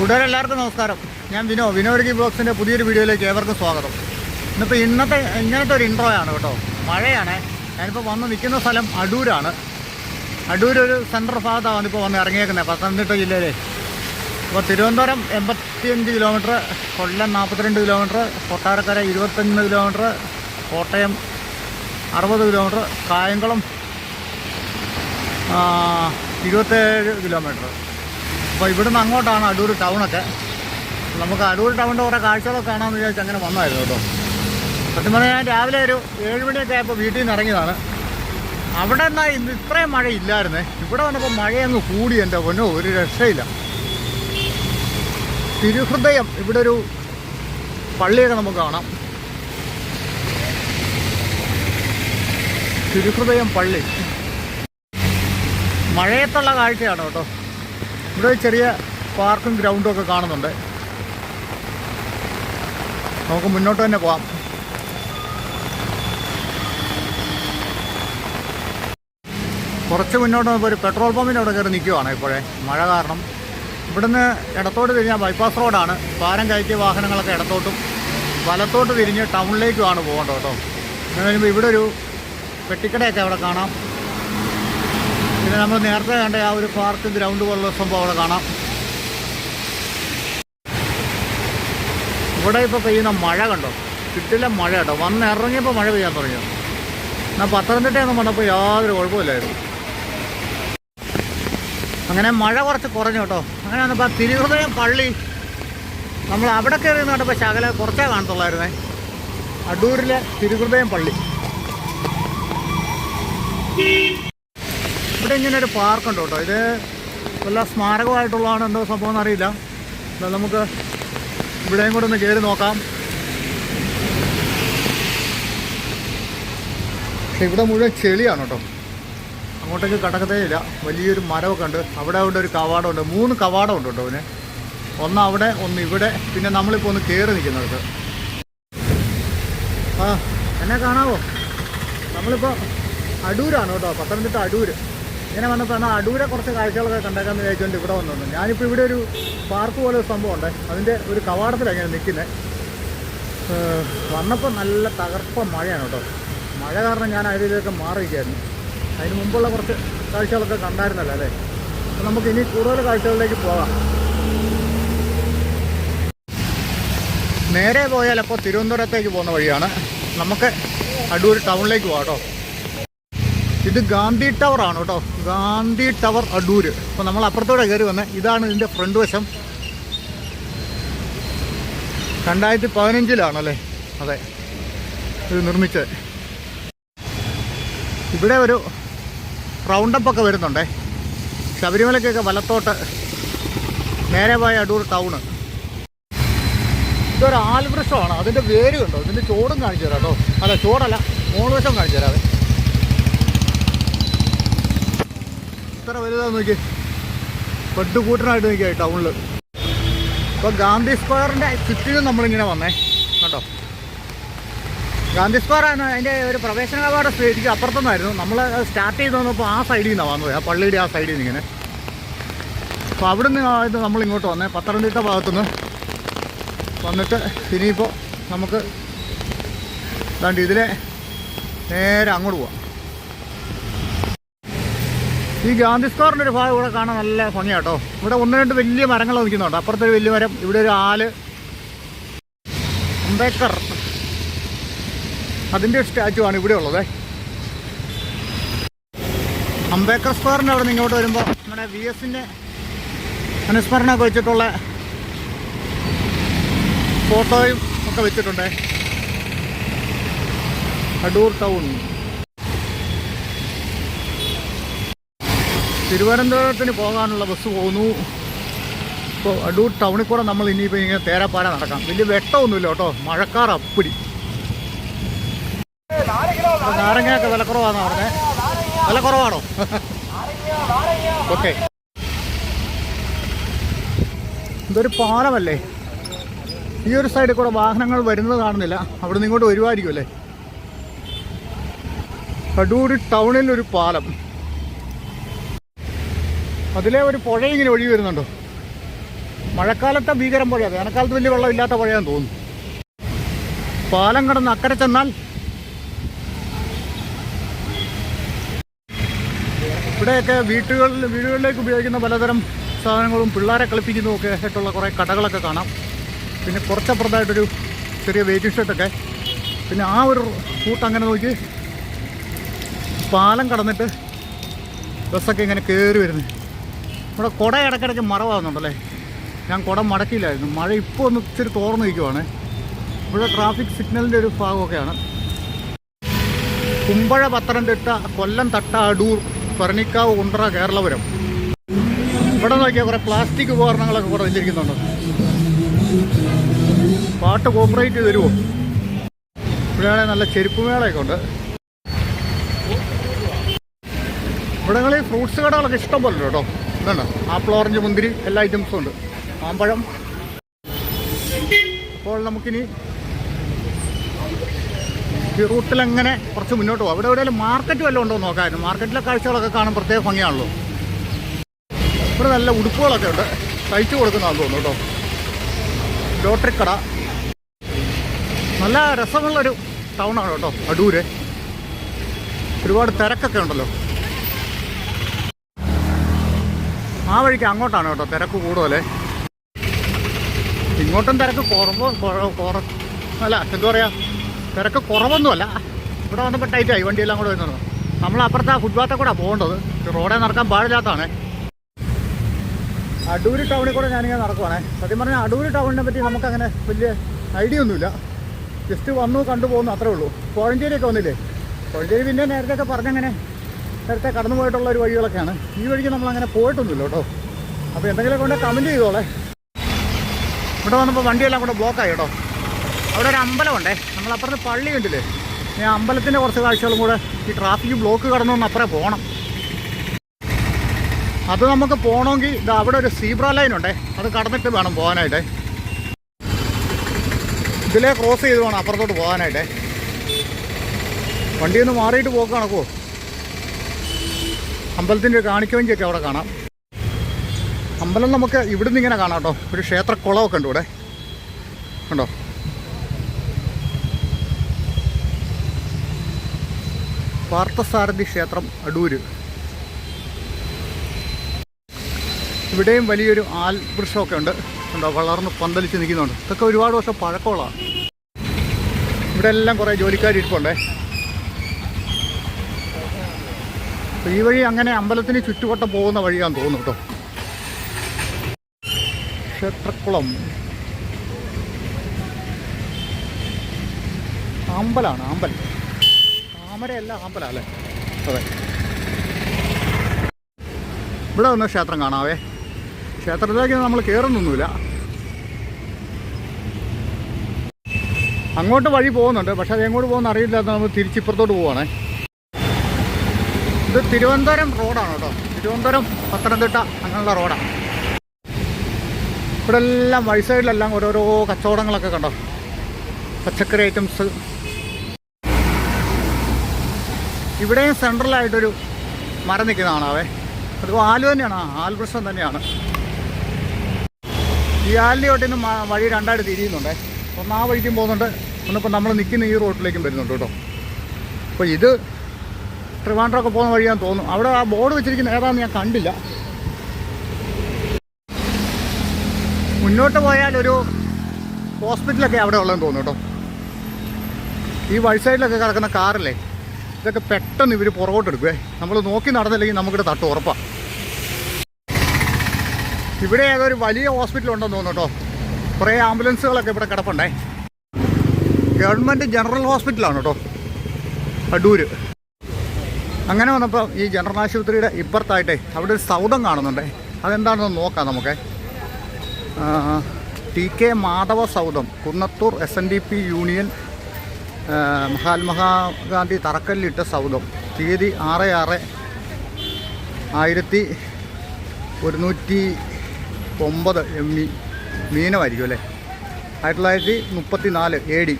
കൂട്ടുകാരെല്ലാവർക്കും നമസ്കാരം. ഞാൻ വിനോ. വിനോദി ബ്ലോഗ്സിന്റെ പുതിയൊരു വീഡിയോയിലേക്ക് ഏവർക്കും സ്വാഗതം. ഇന്നിപ്പോൾ ഇന്നത്തെ ഇങ്ങനത്തെ ഒരു ഇൻട്രോ ആണ് കേട്ടോ. മഴയാണ്. ഞാനിപ്പോൾ വന്ന് നിൽക്കുന്ന സ്ഥലം അടൂരാണ്. അടൂർ ഒരു സെൻട്രൽ ഭാഗത്താണ് ഇപ്പോൾ വന്ന് ഇറങ്ങിയേക്കുന്നത്. പത്തനംതിട്ട ജില്ലയിലെ. അപ്പോൾ തിരുവനന്തപുരം എൺപത്തിയഞ്ച് കിലോമീറ്റർ കൊല്ലം നാൽപ്പത്തിരണ്ട് കിലോമീറ്റർ കൊട്ടാരക്കര ഇരുപത്തൊന്ന് കിലോമീറ്റർ കോട്ടയം അറുപത് കിലോമീറ്റർ കായംകുളം ഇരുപത്തേഴ് കിലോമീറ്റർ അപ്പോൾ ഇവിടുന്ന് അങ്ങോട്ടാണ് അടൂർ ടൗണൊക്കെ. നമുക്ക് അടൂർ ടൗണിന്റെ കുറേ കാഴ്ചകളൊക്കെ കാണാമെന്ന് വിചാരിച്ച് അങ്ങനെ വന്നായിരുന്നു കേട്ടോ. സത്യം പറഞ്ഞാൽ ഞാൻ രാവിലെ ഒരു ഏഴ് മണിയൊക്കെ ആയപ്പോൾ വീട്ടിൽ നിന്ന് ഇറങ്ങിയതാണ്. അവിടെ എന്നാൽ ഇന്ന് ഇത്രയും മഴ ഇല്ലായിരുന്നേ ഇവിടെ വന്നപ്പോൾ മഴയങ്ങ് കൂടി എന്റെ പൊന്നോ ഒരു രക്ഷയില്ല. തിരുഹൃദയം ഇവിടെ ഒരു പള്ളിയൊക്കെ നമുക്ക് കാണാം. തിരുഹൃദയം പള്ളി. മഴയത്തുള്ള കാഴ്ചയാണ് കേട്ടോ. ഇവിടെ ചെറിയ പാർക്കും ഗ്രൗണ്ടും ഒക്കെ കാണുന്നുണ്ട്. നമുക്ക് മുന്നോട്ട് തന്നെ പോവാം. കുറച്ച് മുന്നോട്ട് വന്നപ്പോൾ ഒരു പെട്രോൾ പമ്പിന്റെ അവിടെ കയറി നിൽക്കുവാണ് ഇപ്പോഴേ. മഴ കാരണം. ഇവിടുന്ന് ഇടത്തോട്ട് തിരിഞ്ഞാൽ ബൈപ്പാസ് റോഡാണ് ഭാരം കയറ്റിയ വാഹനങ്ങളൊക്കെ ഇടത്തോട്ടും വലത്തോട്ട് തിരിഞ്ഞ് ടൗണിലേക്കുമാണ് പോകേണ്ടത് കേട്ടോ. എന്ന് കഴിയുമ്പോൾ ഇവിടെ ഒരു പെട്ടിക്കടയൊക്കെ അവിടെ കാണാം. പിന്നെ നമ്മൾ നേരത്തെ കണ്ട ആ ഒരു പാർക്ക് ഗ്രൗണ്ട് പോലുള്ള സംഭവം അവിടെ കാണാം. ഇവിടെ ഇപ്പോൾ പെയ്യുന്ന മഴ കണ്ടോ? കിട്ടില്ല മഴ കേട്ടോ. വന്ന് ഇറങ്ങിയപ്പോൾ മഴ പെയ്യാൻ തുടങ്ങിയോ എന്നാൽ പത്തനംതിട്ടയൊന്നും വന്നപ്പോൾ യാതൊരു കുഴപ്പമില്ലായിരുന്നു. അങ്ങനെ മഴ കുറച്ച് കുറഞ്ഞു കേട്ടോ. അങ്ങനെ വന്നപ്പോൾ ആ തിരുഹൃദയം പള്ളി നമ്മൾ അവിടെ കയറി കണ്ടപ്പോൾ ശകല കുറച്ചേ കാണത്തുള്ളായിരുന്നേ. അടൂരിലെ തിരുഹൃദയം പള്ളി. ഇവിടെ ഇങ്ങനെ ഒരു പാർക്കുണ്ട് കേട്ടോ. ഇത് വല്ല സ്മാരകമായിട്ടുള്ളതാണ് എന്തോ സംഭവം എന്നറിയില്ല. എന്നാ നമുക്ക് ഇവിടെയും കൂടെ ഒന്ന് കയറി നോക്കാം. പക്ഷെ ഇവിടെ മുഴുവൻ ചെളിയാണ് കേട്ടോ. അങ്ങോട്ടേക്ക് കടക്കത്തേ ഇല്ല. വലിയൊരു മരമൊക്കെ ഉണ്ട്. അവിടെ അവിടെ ഒരു കവാടമുണ്ട്. മൂന്ന് കവാടമുണ്ട് കേട്ടോ പിന്നെ ഒന്ന് അവിടെ ഒന്ന് ഇവിടെ. പിന്നെ നമ്മളിപ്പോൾ ഒന്ന് കയറി നിൽക്കുന്നിടത്ത്. ആ എന്നെ കാണാവോ? നമ്മളിപ്പോൾ അടൂരാണ് കേട്ടോ. പത്തനംതിട്ട അടൂര്. ഇങ്ങനെ വന്നപ്പോൾ എന്നാൽ അടൂരെ കുറച്ച് കാഴ്ചകളൊക്കെ കണ്ടേക്കാന്ന് വിചാരിച്ചുകൊണ്ട് ഇവിടെ വന്നു ഞാനിപ്പോൾ ഇവിടെ ഒരു പാർക്ക് പോലെ ഒരു സംഭവമുണ്ട് അതിന്റെ ഒരു കവാടത്തിലാണ് ഇങ്ങനെ നിൽക്കുന്നത് വന്നപ്പോൾ നല്ല തകർപ്പ മഴയാണ് കേട്ടോ. മഴ കാരണം ഞാൻ അതിലേക്ക് മാറിയിരിക്കുകയായിരുന്നു. അതിന് മുമ്പുള്ള കുറച്ച് കാഴ്ചകളൊക്കെ കണ്ടായിരുന്നല്ലോ അല്ലേ? അപ്പം നമുക്ക് ഇനി കൂടുതൽ കാഴ്ചകളിലേക്ക് പോകാം. നേരെ പോയാൽ അപ്പോൾ തിരുവനന്തപുരത്തേക്ക് പോകുന്ന വഴിയാണ്. നമുക്ക് അടൂർ ടൗണിലേക്ക് പോകാം കേട്ടോ. ഇത് ഗാന്ധി ടവർ ആണ് കേട്ടോ. ഗാന്ധി ടവർ അടൂര് അപ്പോൾ നമ്മൾ അപ്പുറത്തോടെ കയറി വന്നത് ഇതാണ് ഇതിന്റെ ഫ്രണ്ട് വശം. രണ്ടായിരത്തി പതിനഞ്ചിലാണല്ലേ അതെ. ഇത് നിർമ്മിച്ചത്. ഇവിടെ ഒരു റൗണ്ടപ്പൊക്കെ വരുന്നുണ്ടേ. ശബരിമലയ്ക്കൊക്കെ വലത്തോട്ട് നേരെ പോയ അടൂർ ടൗണ് ഇതൊരു ആൽവൃക്ഷമാണ്. അതിന്റെ വേര് കണ്ടോ ഇതിന്റെ ചോടും കാണിച്ചു തരാം കേട്ടോ. അല്ല ചോടല്ല മൂന്ന് വശം കാണിച്ചു തരാവേ. ഇത്ര വലുതാന്ന് നോക്കി ബെഡ് കൂട്ടനായിട്ട് നോക്കിയായി ടൗണിൽ ഇപ്പോൾ ഗാന്ധി സ്ക്വയറിന്റെ ചുറ്റിലും നമ്മളിങ്ങനെ വന്നേ. കേട്ടോ ഗാന്ധി സ്ക്വയർ ആണ് അതിന്റെ ഒരു പ്രവേശന കവാടം സ്റ്റേജിക്ക് അപ്പുറത്തുനിന്നായിരുന്നു നമ്മൾ സ്റ്റാർട്ട് ചെയ്ത് വന്നപ്പോൾ ആ സൈഡിൽ നിന്നാണ് വന്നത്. ആ പള്ളിയുടെ ആ സൈഡിൽ നിന്ന് ഇങ്ങനെ. അപ്പോൾ അവിടെ നിന്ന് നമ്മൾ ഇങ്ങോട്ട് വന്നേ. പത്തനംതിട്ട ഭാഗത്തുനിന്ന് വന്നിട്ട് ഇനിയിപ്പോൾ നമുക്ക് ഇതാണ്ട് ഇതിലെ നേരെ അങ്ങോട്ട് പോവാം. ഈ ഗാന്ധി സ്ക്വയറിന്റെ ഒരു ഭാഗം ഇവിടെ കാണാൻ നല്ല ഭംഗിയാട്ടോ ഇവിടെ ഒന്ന് രണ്ട് വലിയ മരങ്ങൾ നിൽക്കുന്നുണ്ട്. അപ്പുറത്തെ ഒരു വലിയ മരം ഇവിടെ ഒരു ആൽ. അംബേദ്കർ. അതിന്റെ ഒരു സ്റ്റാച്ചു ആണ് ഇവിടെ ഉള്ളത്. അംബേദ്കർ സ്ക്വയറിന്റെ അവിടെ ഇങ്ങോട്ട് വരുമ്പോൾ നമ്മുടെ വി എസിന്റെ അനുസ്മരണമൊക്കെ വെച്ചിട്ടുള്ള ഫോട്ടോയും ഒക്കെ വെച്ചിട്ടുണ്ട്. അടൂർ ടൗൺ. തിരുവനന്തപുരത്തിന് പോകാനുള്ള ബസ് പോകുന്നു. ഇപ്പോൾ അടൂർ ടൗണിൽ കൂടെ നമ്മൾ ഇനിയിപ്പോൾ ഇങ്ങനെ തേരാപ്പാര നടക്കാം. വലിയ വെട്ടമൊന്നുമില്ല കേട്ടോ. മഴക്കാർ അപ്പിടി. നാരങ്ങയൊക്കെ വില കുറവാണെന്ന് പറഞ്ഞേ. വില കുറവാണോ? ഓക്കെ. ഇതൊരു പാലമല്ലേ? ഈ ഒരു സൈഡിൽ കൂടെ വാഹനങ്ങൾ വരുന്നത് കാണുന്നില്ല. അവിടെ നിന്ന് ഇങ്ങോട്ട് വരുമായിരിക്കും അല്ലേ? അടൂർ ടൗണിൽ ഒരു പാലം. അതിലെ ഒരു പുഴ ഇങ്ങനെ ഒഴുകി വരുന്നുണ്ടോ? മഴക്കാലത്തെ ഭീകരം പുഴയാണ് വേനൽക്കാലത്ത് വലിയ വെള്ളമില്ലാത്ത പുഴയാന്ന് തോന്നുന്നു. പാലം കടന്ന് അക്കരെ ചെന്നാൽ ഇവിടെയൊക്കെ വീട്ടുകളിൽ വീടുകളിലേക്ക് ഉപയോഗിക്കുന്ന പലതരം സാധനങ്ങളും പിള്ളേരെ കളിപ്പിക്കുന്നതും ഒക്കെ ആയിട്ടുള്ള കുറേ കടകളൊക്കെ കാണാം. പിന്നെ കുറച്ചപ്പുറത്തായിട്ടൊരു ചെറിയ വെയിറ്റിംഗ് ഷെഡൊക്കെ പിന്നെ ആ ഒരു റൂട്ട് അങ്ങനെ നോക്കി പാലം കടന്നിട്ട് ബസ്സൊക്കെ ഇങ്ങനെ കയറി വരുന്നത് ഇവിടെ കുട ഇടയ്ക്കിടയ്ക്ക് മറവാകുന്നുണ്ടല്ലേ? ഞാൻ കുട മടക്കിയില്ലായിരുന്നു. മഴ ഇപ്പോൾ ഒന്ന് ഇച്ചിരി തോർന്നു നിൽക്കുവാണ്. ഇവിടെ ട്രാഫിക് സിഗ്നലിന്റെ ഒരു ഭാഗമൊക്കെയാണ്. കുമ്പഴ പത്തനംതിട്ട കൊല്ലം തട്ട അടൂർ പറണിക്കാവ് കുണ്ട്ര കേരളപുരം. ഇവിടെ നോക്കിയാൽ കുറേ പ്ലാസ്റ്റിക് ഉപകരണങ്ങളൊക്കെ കൂടെ വെച്ചിരിക്കുന്നുണ്ട് പാട്ട് കോപ്പറേറ്റ് ചെയ്ത് തരുമോ ഇവിടെയാണെങ്കിൽ നല്ല ചെരുപ്പ് മേളയൊക്കെ ഉണ്ട്. ഇവിടങ്ങളിൽ ഫ്രൂട്ട്സ് കടകളൊക്കെ ഇഷ്ടം പോലെ കേട്ടോ. ഇതുണ്ട്? ആപ്പിൾ ഓറഞ്ച് മുന്തിരി എല്ലാ ഐറ്റംസും ഉണ്ട്. മാമ്പഴം അപ്പോൾ നമുക്കിനി ഈ റൂട്ടിൽ എങ്ങനെ കുറച്ച് മുന്നോട്ട് പോകാം ഇവിടെ എവിടെയെങ്കിലും മാർക്കറ്റ് വല്ലതും ഉണ്ടോ നോക്കാമായിരുന്നു. മാർക്കറ്റിലെ കാഴ്ചകളൊക്കെ കാണാൻ പ്രത്യേക ഭംഗിയാണല്ലോ. ഇവിടെ നല്ല ഉടുപ്പുകളൊക്കെ ഉണ്ട്. തയ്ച്ചു കൊടുക്കുന്നതാണെന്ന് തോന്നുന്നു കേട്ടോ. ലോട്ടറി കട. നല്ല രസമുള്ളൊരു ടൗണാണ് കേട്ടോ. അടൂര്. ഒരുപാട് തിരക്കൊക്കെ ഉണ്ടല്ലോ. ആ വഴിക്ക് അങ്ങോട്ടാണ് കേട്ടോ തിരക്ക് കൂടുതലേ. ഇങ്ങോട്ടും തിരക്ക് കുറവ് കുറ- അല്ല എന്താ പറയുക തിരക്ക് കുറവൊന്നുമല്ല. ഇവിടെ വന്നപ്പോൾ ടൈറ്റായി വണ്ടിയെല്ലാം കൂടെ വരുന്നത് നമ്മൾ അപ്പുറത്തെ ആ ഫുട്പാത്തിൽ കൂടെ പോകേണ്ടത്. റോഡേ നടക്കാൻ പാടില്ലാത്തതാണ്. അടൂര് ടൗണിൽ കൂടെ ഞാനിങ്ങനെ നടക്കുവാണേ. സത്യം പറഞ്ഞാൽ അടൂര് ടൗണിനെ പറ്റി നമുക്കങ്ങനെ വലിയ ഐഡിയ ഒന്നുമില്ല. ജസ്റ്റ് വന്നു കണ്ടു പോകുന്നു അത്രേ ഉള്ളൂ. കോഴഞ്ചേരിയൊക്കെ വന്നില്ലേ? കോഴഞ്ചേരി പിന്നെ നേരത്തെ പറഞ്ഞങ്ങനെ നേരത്തെ കടന്നു പോയിട്ടുള്ള ഒരു വഴികളൊക്കെയാണ്. ഈ വഴിക്ക് നമ്മൾ അങ്ങനെ പോയിട്ടൊന്നുമില്ല കേട്ടോ. അപ്പോൾ എന്തെങ്കിലും കൊണ്ട് കമന്റ് ചെയ്തോളെ. ഇവിടെ വന്നപ്പോൾ വണ്ടിയെല്ലാം കൂടെ ബ്ലോക്കായി കേട്ടോ. അവിടെ ഒരു അമ്പലമുണ്ടേ. നമ്മളപ്പുറത്ത് പള്ളി ഉണ്ടല്ലേ ഈ അമ്പലത്തിന്റെ കുറച്ച് കാഴ്ചകളും കൂടെ ഈ ട്രാഫിക് ബ്ലോക്ക് കടന്നു വന്ന് അപ്പുറം പോകണം അത് നമുക്ക് പോകണമെങ്കിൽ ഇത് അവിടെ ഒരു സീബ്ര ലൈൻ ഉണ്ടേ. അത് കടന്നിട്ട് വേണം പോകാനായിട്ട്. ഇതിലേ ക്രോസ് ചെയ്ത് വേണം അപ്പുറത്തോട്ട് പോകാനായിട്ട്. വണ്ടിയൊന്ന് മാറിയിട്ട് പോക്ക് നടക്കുമോ അമ്പലത്തിന്റെ കാണിക്കവഞ്ചിയൊക്കെ അവിടെ കാണാം. അമ്പലം നമുക്ക് ഇവിടുന്ന് ഇങ്ങനെ കാണാം കേട്ടോ. ഒരു ക്ഷേത്രക്കുളമൊക്കെ ഉണ്ട് ഇവിടെ. കണ്ടോ? പാർത്ഥസാരഥി ക്ഷേത്രം അടൂര്. ഇവിടെയും വലിയൊരു ആൽ വൃക്ഷമൊക്കെ ഉണ്ട്. കണ്ടോ? വളർന്ന് പന്തലിച്ച് നിൽക്കുന്നുണ്ട്. ഇതൊക്കെ ഒരുപാട് വർഷം പഴക്കമുള്ളതാണ്. ഇവിടെ എല്ലാം കുറേ ജോലിക്കാർ അപ്പോൾ ഈ വഴി അങ്ങനെ അമ്പലത്തിന് ചുറ്റുവട്ടം പോകുന്ന വഴിയാന്ന് തോന്നുന്നു കേട്ടോ. ക്ഷേത്രക്കുളം. അമ്പലാണ് അമ്പൽ. താമരയല്ല അമ്പലല്ലേ അതെ. ഇവിടെ ഒന്ന് ക്ഷേത്രം കാണാവേ. ക്ഷേത്രത്തിലേക്ക് നമ്മൾ കയറുന്നൊന്നുമില്ല അങ്ങോട്ട് വഴി പോകുന്നുണ്ട്. പക്ഷെ അത് എങ്ങോട്ട് പോകുന്ന അറിയില്ല നമ്മൾ തിരിച്ചിപ്പുറത്തോട്ട് പോവാണേ ഇത് തിരുവനന്തപുരം റോഡാണ് കേട്ടോ. തിരുവനന്തപുരം പത്തനംതിട്ട അങ്ങനെയുള്ള റോഡാണ് ഇവിടെ എല്ലാം വഴി സൈഡിലെല്ലാം ഓരോരോ കച്ചവടങ്ങളൊക്കെ കണ്ടോ? പച്ചക്കറി ഐറ്റംസ് ഇവിടെയും സെൻട്രലായിട്ടൊരു മരം നിൽക്കുന്നതാണ് അവേ അത് ആലു തന്നെയാണ്. ആൽവൃക്ഷം തന്നെയാണ്. ഈ ആലിന്റെ തൊട്ടിൽ വഴി രണ്ടായിട്ട് തിരിയുന്നുണ്ടേ. ഒന്ന് ആ വഴിക്കും പോകുന്നുണ്ട്. ഒന്നിപ്പോൾ നമ്മൾ നിൽക്കുന്ന ഈ റോട്ടിലേക്കും വരുന്നുണ്ട് കേട്ടോ. അപ്പോൾ ഇത് ട്രിവാൻഡ്രമൊക്കെ പോകുന്ന വഴിയാന്ന് തോന്നുന്നു. അവിടെ ആ ബോർഡ് വെച്ചിരിക്കുന്ന ഏതാണെന്ന് ഞാൻ കണ്ടില്ല. മുന്നോട്ട് പോയാൽ ഒരു ഹോസ്പിറ്റലൊക്കെ അവിടെ ഉള്ളതെന്ന് തോന്നുന്നു കേട്ടോ. ഈ വഴി സൈഡിലൊക്കെ കിടക്കുന്ന കാറില്ലേ ഇതൊക്കെ പെട്ടെന്ന് ഇവർ പുറകോട്ട് എടുക്കുവേ. നമ്മൾ നോക്കി നടന്നില്ലെങ്കിൽ നമുക്കിവിടെ തട്ട് ഉറപ്പാണ് ഇവിടെ ഏതൊരു വലിയ ഹോസ്പിറ്റൽ ഉണ്ടെന്ന് തോന്നുന്നു കേട്ടോ. കുറേ ആംബുലൻസുകളൊക്കെ ഇവിടെ കിടപ്പുണ്ടേ. ഗവൺമെന്റ് ജനറൽ ഹോസ്പിറ്റലാണ് കേട്ടോ. അടൂര്. അങ്ങനെ വന്നപ്പോൾ ഈ ജനറൽ ആശുപത്രിയുടെ ഇപ്പുറത്തായിട്ടേ അവിടെ ഒരു സൗദം കാണുന്നുണ്ടേ. അതെന്താണെന്ന് നോക്കാം നമുക്ക്. T K Madhava സൗദം Kunnathur S N D P union Mahatma Gandhi തറക്കല്ലിട്ട സൗദം തീയതി ആറ് ആറ് ആയിരത്തി ഒരുന്നൂറ്റി ഒമ്പത് എം ഇ മീനമായിരിക്കും അല്ലേ? ആയിരത്തി തൊള്ളായിരത്തി മുപ്പത്തി നാല് എ ഡി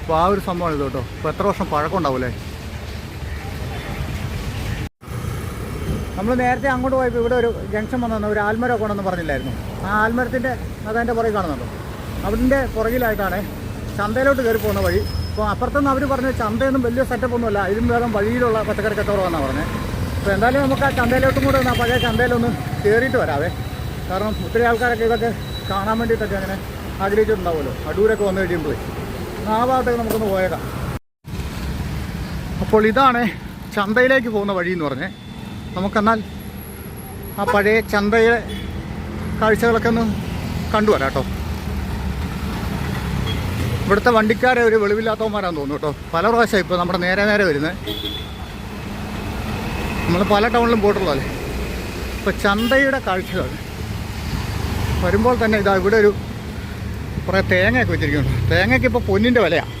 അപ്പോൾ ആ ഒരു സംഭവമാണ് ഇത് കേട്ടോ. ഇപ്പോൾ എത്ര വർഷം പഴക്കം ഉണ്ടാവും നമ്മൾ നേരത്തെ അങ്ങോട്ട് പോയപ്പോൾ ഇവിടെ ഒരു ജംഗ്ഷൻ വന്നു ഒരു ആൽമരം കൊണ്ടെന്ന് പറഞ്ഞില്ലായിരുന്നു. ആ ആൽമരത്തിന്റെ അതതിന്റെ പുറകിൽ കാണുന്നുണ്ടോ. അതിന്റെ പുറകിലായിട്ടാണ് ചന്തയിലോട്ട് കയറി പോകുന്ന വഴി. അപ്പോൾ അപ്പുറത്തുനിന്ന് അവർ പറഞ്ഞ ചന്തയൊന്നും വലിയ സെറ്റപ്പ് ഒന്നുമല്ല. ഇതിന് വേഗം വഴിയിലുള്ള പച്ചക്കറി കച്ചവടമാണെന്നാണ് പറഞ്ഞത് അപ്പോൾ എന്തായാലും നമുക്ക് ആ ചന്തയിലോട്ടും കൂടെ ആ പഴയ ചന്തയിലൊന്ന് കയറിയിട്ട് വരാവേ. കാരണം ഒത്തിരി ആൾക്കാരൊക്കെ ഇതൊക്കെ കാണാൻ വേണ്ടിയിട്ടൊക്കെ അങ്ങനെ ആഗ്രഹിച്ചിട്ടുണ്ടാവുമല്ലോ. അടൂരൊക്കെ വന്നു കഴിയുമ്പോൾ ആ ഭാഗത്തേക്ക് നമുക്കൊന്ന് പോയേക്കാം. അപ്പോൾ ഇതാണ് ചന്തയിലേക്ക് പോകുന്ന വഴി എന്ന് പറഞ്ഞേ. നമുക്കെന്നാൽ ആ പഴയ ചന്തയിലെ കാഴ്ചകളൊക്കെ ഒന്ന് കണ്ടുവരാം കേട്ടോ. ഇവിടുത്തെ വണ്ടിക്കാരെ ഒരു വെളിവില്ലാത്തവന്മാരാന്ന് തോന്നുന്നു കേട്ടോ. പല പ്രാവശ്യം ഇപ്പോൾ നമ്മുടെ നേരെ നേരെ വരുന്നത് നമ്മൾ പല ടൗണിലും പോയിട്ടുള്ളതല്ലേ? ഇപ്പോൾ ചന്തയുടെ കാഴ്ചകൾ. വരുമ്പോൾ തന്നെ ഇതാ ഇവിടെ ഒരു കുറേ തേങ്ങയൊക്കെ വെച്ചിരിക്കുന്നു തേങ്ങയ്ക്ക് ഇപ്പോൾ പൊന്നിന്റെ വിലയാണ്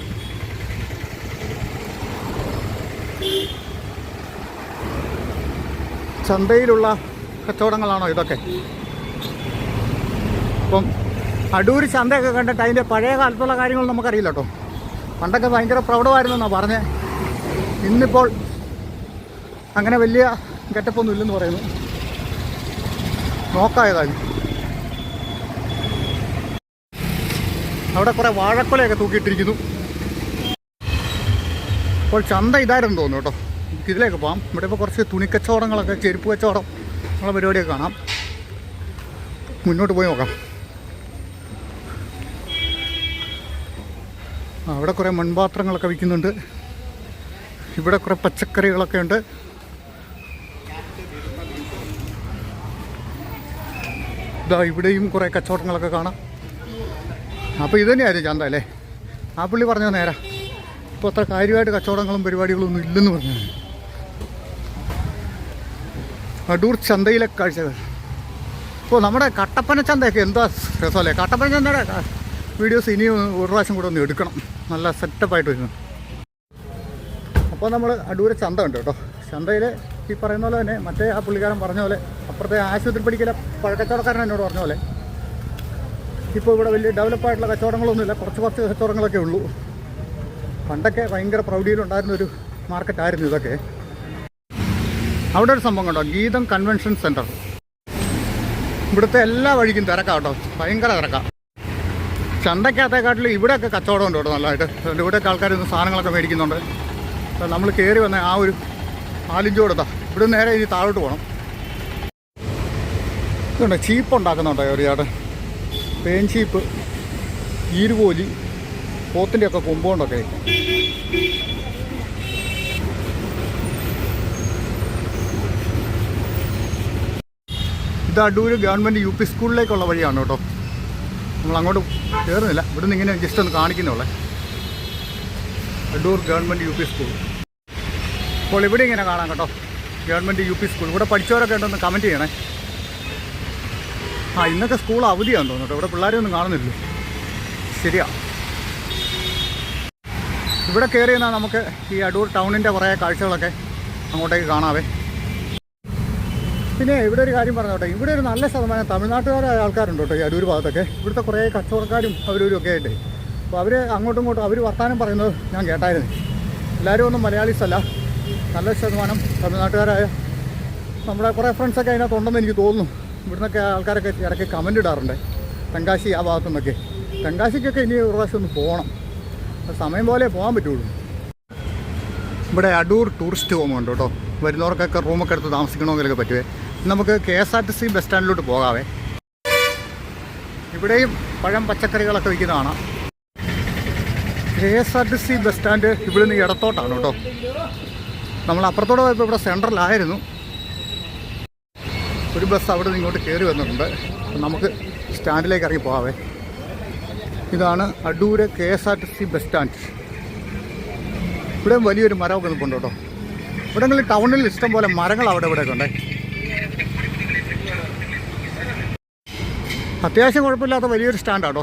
ചന്തയിലുള്ള കച്ചവടങ്ങളാണോ ഇതൊക്കെ? അപ്പം അടൂർ ചന്തയൊക്കെ കണ്ടിട്ട് അതിന്റെ പഴയ കാലത്തുള്ള കാര്യങ്ങൾ നമുക്കറിയില്ല കേട്ടോ. പണ്ടൊക്കെ ഭയങ്കര പ്രൗഢമായിരുന്നെന്നാണ് പറഞ്ഞത് ഇന്നിപ്പോൾ അങ്ങനെ വലിയ ഗെറ്റപ്പൊന്നും ഇല്ലെന്ന് പറയുന്നു. നോക്കായതായി അവിടെ കുറേ വാഴക്കൊലയൊക്കെ തൂക്കിയിട്ടിരിക്കുന്നു. അപ്പോൾ ചന്ത ഇതായിരുന്നു തോന്നുന്നു കേട്ടോ. ഇതിലേക്ക് പോകാം ഇവിടെ ഇപ്പോൾ കുറച്ച് തുണിക്കച്ചവടങ്ങളൊക്കെ ചെരുപ്പ് കച്ചവടം ഉള്ള പരിപാടിയൊക്കെ കാണാം. മുന്നോട്ട് പോയി നോക്കാം. അവിടെ കുറേ മൺപാത്രങ്ങളൊക്കെ വിൽക്കുന്നുണ്ട്. ഇവിടെ കുറേ പച്ചക്കറികളൊക്കെ ഉണ്ട്. ഇതാ ഇവിടെയും കുറേ കച്ചവടങ്ങളൊക്കെ കാണാം. അപ്പോൾ ഇത് തന്നെയായിരുന്നു ചന്ത അല്ലേ? ആ പുള്ളി പറഞ്ഞത് നേരാ. ഇപ്പോൾ അത്ര കാര്യമായിട്ട് കച്ചവടങ്ങളും പരിപാടികളും ഒന്നും ഇല്ലെന്ന് പറഞ്ഞു അടൂർ ചന്തയിലെ കാഴ്ചകൾ ഇപ്പോൾ നമ്മുടെ കട്ടപ്പന ചന്തയൊക്കെ എന്താ രസമല്ലേ? കട്ടപ്പന ചന്തയുടെ വീഡിയോസ് ഇനിയും ഒരു പ്രാവശ്യം കൂടെ ഒന്ന് എടുക്കണം. നല്ല സെറ്റപ്പായിട്ട് വരുന്നു അപ്പോൾ നമ്മൾ അടൂരെ ചന്ത ഉണ്ട് കേട്ടോ. ചന്തയിൽ ഈ പറയുന്ന പോലെ തന്നെ മറ്റേ ആ പുള്ളിക്കാരൻ പറഞ്ഞ പോലെ അപ്പുറത്തെ ആശുപത്രി പഠിക്കലെ പഴക്കച്ചവടക്കാരൻ എന്നോട് പറഞ്ഞ പോലെ ഇപ്പോൾ ഇവിടെ വലിയ ഡെവലപ്പായിട്ടുള്ള കച്ചവടങ്ങളൊന്നുമില്ല. കുറച്ച് കുറച്ച് കച്ചവടങ്ങളൊക്കെ ഉള്ളൂ. പണ്ടൊക്കെ ഭയങ്കര പ്രൗഢിയിലുണ്ടായിരുന്ന ഒരു മാർക്കറ്റായിരുന്നു ഇതൊക്കെ. അവിടെ ഒരു സംഭവം കണ്ടോ? ഗീതം കൺവെൻഷൻ സെന്റർ ഇവിടുത്തെ എല്ലാ വഴിക്കും തിരക്കാം കേട്ടോ. ഭയങ്കര തിരക്കാം. ചന്തക്കകത്തെക്കാട്ടിലും ഇവിടെയൊക്കെ കച്ചവടം ഉണ്ട് കേട്ടോ നല്ലതായിട്ട്. അതുകൊണ്ട് ഇവിടെയൊക്കെ ആൾക്കാർ ഇന്ന് സാധനങ്ങളൊക്കെ മേടിക്കുന്നുണ്ട്. അപ്പം നമ്മൾ കയറി വന്ന ആ ഒരു ആലിഞ്ചോടത്താ ഇവിടെ നേരെ ഇനി താഴോട്ട് പോകണം ഇതുണ്ട്? ചീപ്പ് ഉണ്ടാക്കുന്നുണ്ടോ ഒരു ചേട്ടൻ പേൻ ചീപ്പ് ഈരുപോലി പോത്തിന്റെയൊക്കെ കൊമ്പുകൊണ്ടൊക്കെ. ഇത് അടൂർ ഗവൺമെന്റ് യു പി സ്കൂളിലേക്കുള്ള വഴിയാണ് കേട്ടോ. നമ്മൾ അങ്ങോട്ട് കയറുന്നില്ല ഇവിടെ നിന്ന് ഇങ്ങനെ ജസ്റ്റ് ഒന്ന് കാണിക്കുന്നുള്ളേ Adoor government U P school. അപ്പോൾ ഇവിടെ ഇങ്ങനെ കാണാം കേട്ടോ. Government U P school. ഇവിടെ പഠിച്ചവരൊക്കെ ഉണ്ടെന്ന് കമന്റ് ചെയ്യണേ. ആ ഇന്നൊക്കെ സ്കൂൾ അവധിയാണെന്ന് തോന്നുന്നു ഇവിടെ പിള്ളേരെയൊന്നും കാണുന്നില്ല. ശരിയാ. ഇവിടെ കയറി നമുക്ക് ഈ അടൂർ ടൗണിന്റെ കുറേ കാഴ്ചകളൊക്കെ അങ്ങോട്ടേക്ക് കാണാവേ. പിന്നെ ഇവിടെ ഒരു കാര്യം പറഞ്ഞോട്ടെ ഇവിടെ ഒരു നല്ല ശതമാനം തമിഴ്നാട്ടുകാരായ ആൾക്കാരുണ്ട് കേട്ടോ ഈ അടൂർ ഭാഗത്തൊക്കെ. ഇവിടുത്തെ കുറേ കച്ചവടക്കാരും അവരൊരു ഒക്കെ ആയിട്ട്. അപ്പോൾ അവർ അങ്ങോട്ടും ഇങ്ങോട്ടും അവർ വർത്തമാനം പറയുന്നത് ഞാൻ കേട്ടായിരുന്നു. എല്ലാവരും ഒന്നും മലയാളീസ് അല്ല. നല്ല ശതമാനം തമിഴ്നാട്ടുകാരായ നമ്മുടെ കുറേ ഫ്രണ്ട്സൊക്കെ അതിനകത്ത് ഉണ്ടെന്ന് എനിക്ക് തോന്നുന്നു. ഇവിടുന്നൊക്കെ ആൾക്കാരൊക്കെ ഇടയ്ക്ക് കമന്റ് ഇടാറുണ്ട്. തെങ്കാശി ആ ഭാഗത്തു നിന്നൊക്കെ. തെങ്കാശിക്കൊക്കെ ഇനി ഒരു പ്രാവശ്യം ഒന്ന് പോകണം. സമയം പോലെ പോകാൻ പറ്റുള്ളൂ. ഇവിടെ അടൂർ ടൂറിസ്റ്റ് ഹോം ഉണ്ട് കേട്ടോ. വരുന്നവർക്കൊക്കെ റൂമൊക്കെ എടുത്ത് താമസിക്കണമെങ്കിലൊക്കെ പറ്റുവേ. നമുക്ക് K S R T C bus സ്റ്റാൻഡിലോട്ട് പോകാവേ. ഇവിടെയും പഴം പച്ചക്കറികളൊക്കെ വിൽക്കുന്നതാണ്. K S R T C bus stand ഇവിടെ നിന്ന് ഇടത്തോട്ടാണ് കേട്ടോ. നമ്മൾ അപ്പുറത്തോടെ പോയപ്പോൾ ഇവിടെ സെൻട്രലായിരുന്നു. ഒരു ബസ് അവിടെ നിന്ന് ഇങ്ങോട്ട് കയറി വന്നിട്ടുണ്ട്. നമുക്ക് സ്റ്റാൻഡിലേക്ക് ഇറങ്ങി പോകാവേ. ഇതാണ് Adoor K S R T C bus stand ഇവിടെ വലിയൊരു മരമൊക്കെ നിൽപ്പുണ്ട് കേട്ടോ. ഇവിടെങ്ങളിൽ ടൗണിൽ ഇഷ്ടം പോലെ മരങ്ങൾ അവിടെ ഇവിടെയൊക്കെ ഉണ്ടേ. അത്യാവശ്യം കുഴപ്പമില്ലാത്ത വലിയൊരു സ്റ്റാൻഡാട്ടോ.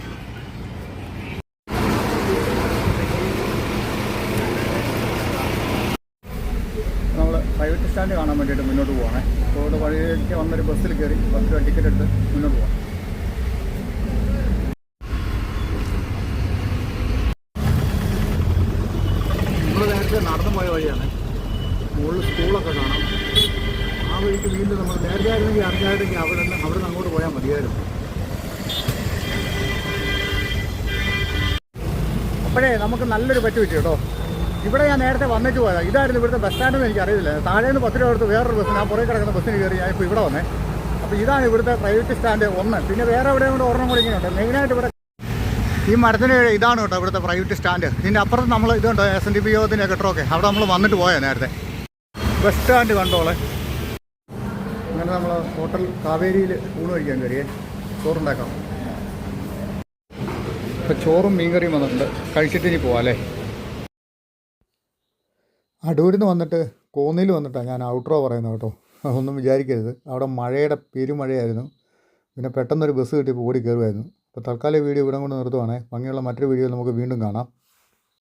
നമ്മൾ പ്രൈവറ്റ് സ്റ്റാൻഡ് കാണാൻ വേണ്ടിയിട്ട് മുന്നോട്ട് പോവാണ്. അപ്പോൾ ഇവിടെ വഴിയിലേക്ക് വന്നൊരു ബസ്സിൽ കയറി ബസ്സിൽ ടിക്കറ്റ് എടുത്ത് മുന്നോട്ട് പോവാം. നമ്മൾ നേരത്തെ നടന്നു പോയ വഴിയാണ്. മുകളിൽ സ്കൂളൊക്കെ കാണാം. ആ വഴിക്ക് വീണ്ടും നമ്മൾ നേരത്തെ ആയിരുന്നെങ്കിൽ അറിഞ്ഞായിരുന്നെങ്കിൽ അവിടെ അവിടെ നിന്ന് അങ്ങോട്ട് പോയാൽ മതിയായിരുന്നു. അപ്പോഴേ നമുക്ക് നല്ലൊരു പറ്റു കിട്ടി കേട്ടോ. ഇവിടെ ഞാൻ നേരത്തെ വന്നിട്ട് പോയതാണ് ഇതായിരുന്നു ഇവിടുത്തെ ബസ് സ്റ്റാൻഡെന്ന് എനിക്ക് അറിയില്ല താഴേന്ന് പത്ത് രൂപ കൊടുത്ത് വേറൊരു ബസ്സിന് ആ പുറകെ കിടക്കുന്ന ബസ്സിന് കയറി ഞാൻ ഇപ്പോൾ ഇവിടെ വന്നേ. അപ്പോൾ ഇതാണ് ഇവിടുത്തെ പ്രൈവറ്റ് സ്റ്റാൻഡ് ഒന്ന്. പിന്നെ വേറെ എവിടെയും കൂടെ ഒരെണ്ണം കൂടി ഇങ്ങനെയുണ്ട്. മെയിനായിട്ട് ഇവിടെ ഈ മരത്തിന് ഇതാണ് കേട്ടോ ഇവിടുത്തെ പ്രൈവറ്റ് സ്റ്റാൻഡ് ഇതിന്റെ അപ്പുറത്ത് നമ്മൾ ഇതുണ്ടോ എസ് എൻ ഡി പി യോഗത്തിന്റെ കെട്ടറൊക്കെ അവിടെ നമ്മൾ വന്നിട്ട് പോയാൽ നേരത്തെ. ബസ് സ്റ്റാൻഡ് കണ്ടോളെ അങ്ങനെ നമ്മൾ ഹോട്ടൽ കാവേരിയിൽ ഊണ് കഴിക്കാൻ കയറിയേ. ചോറുണ്ടാക്കാം. ഇപ്പം ചോറും മീൻകറിയും വന്നിട്ടുണ്ട്. കഴിച്ചിട്ട് ഇനി പോവാം അല്ലേ? അടൂരിൽ നിന്ന് വന്നിട്ട് കോന്നിയിൽ വന്നിട്ടാണ് ഞാൻ ഔട്ട്രോ പറയുന്നത് കേട്ടോ. ഒന്നും വിചാരിക്കരുത്. അവിടെ മഴയുടെ പെരുമഴയായിരുന്നു. പിന്നെ പെട്ടെന്നൊരു ബസ് കിട്ടിയപ്പോൾ ഓടി കയറുമായിരുന്നു അപ്പോൾ തൽക്കാലം വീഡിയോ ഇവിടെ കൊണ്ട് നിർത്തുവാണേ. ഭംഗിയുള്ള മറ്റൊരു വീഡിയോ നമുക്ക് വീണ്ടും കാണാം.